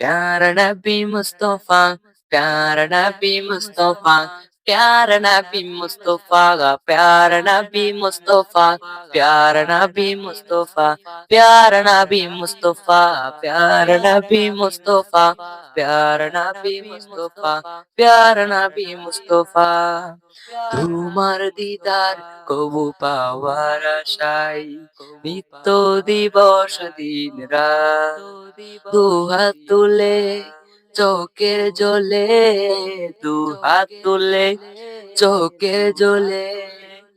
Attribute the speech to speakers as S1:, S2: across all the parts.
S1: പ്യാരണബി മുസ്തഫ പ്യാരണബി മുസ്തഫ प्यार नबी मुस्तफा का प्यार नबी मुस्तफा प्यार नबी मुस्तफा प्यार नबी मुस्तफा प्यार नबी मुस्तफा प्यार नबी मुस्तफा प्यार नबी मुस्तफा তোমার দিদার কবু পাওয়ার আশাই নিত্য দিবস দিন রাত দু হাত তুলে চোখের জলে দু হাত তুলে, চোখের জলে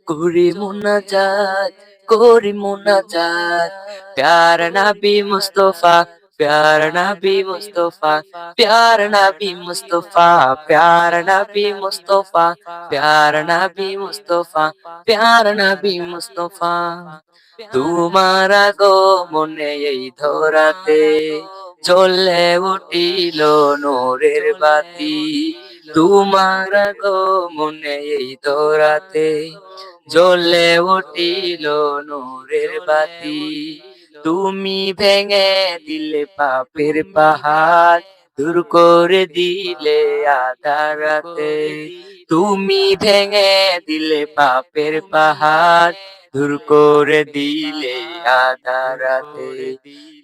S1: করি মুনাজাত করি মুনাজাত। প্যার নাবি মুস্তফা, প্যার নাবি মুস্তফা, প্যার নাবি মুস্তফা, প্যার নাবি মুস্তফা, প্যার নাবি মুস্তফা, প্যার নাবি মুস্তফা। তোমার গো মনে এই ধরাতে চলে উঠিল নোরের বাতি। তোমার গো মনে এই ধরাতে জ্বলে উঠিল নোরের বাতি। তুমি ভেঙে দিলে পাপের পাহাড়, দূর করে দিলে আধারাতে তুমি ভেঙে দিলে পাপের পাহাড় দূর করে দিলে আধারাতে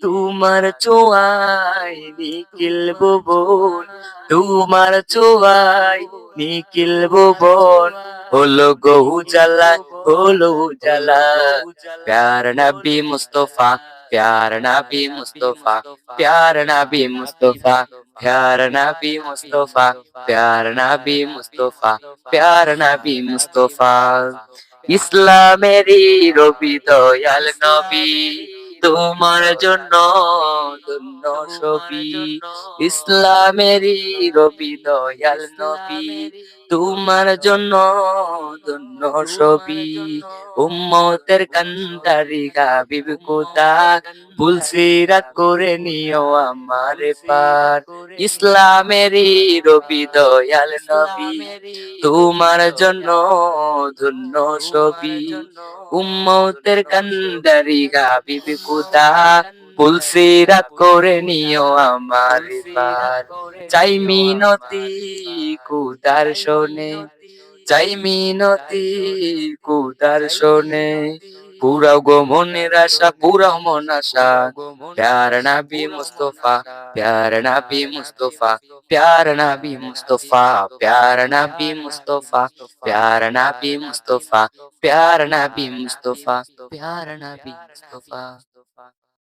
S1: তোমার চোয়াই নিখিল ভুবন, তোমার চোয়াই নিখিল ভুবন। হলো গহু জ্বালা, হলো জ্বালা। প্যার নবী মুস্তফা, প্যার নবী মুস্তফা, প্যার নবী মুস্তফা, প্যার নবী মুস্তফা, প্যার নবী মুস্তফা, প্যার নবী মুস্তফা। ইসলামেরই রবি দয়াল নবী। তোমার জন্য ধন্য সবি। ইসলামেরই রবি দয়াল নবী। তোমার জন্য ধন্য ছবি। উম্মতের কান্দারি গাবিব কোথা ভুলসিরাত করে নিও আমার পার। ইসলামেরই রবি দয়াল নবী। তোমার জন্য ধন্য ছবি। উম্মতের কান্দারি গাবিব কোথা ফুলসিরাত করে নিও আমার পার চাই মিনতি কুদার শোনে। চাই মিনতি কুদার শোনে। পুরাও গো মনের আশা পুরাও মন আশা। প্যার নাবি মুস্তফা প্যার নাবি মুস্তফা প্যার নাবি মুস্তফা প্যার নাবি মুস্তফা প্যার নাবি মুস্তফা প্যার নাবি মুস্তফা প্যার নাবি মুস্তফা।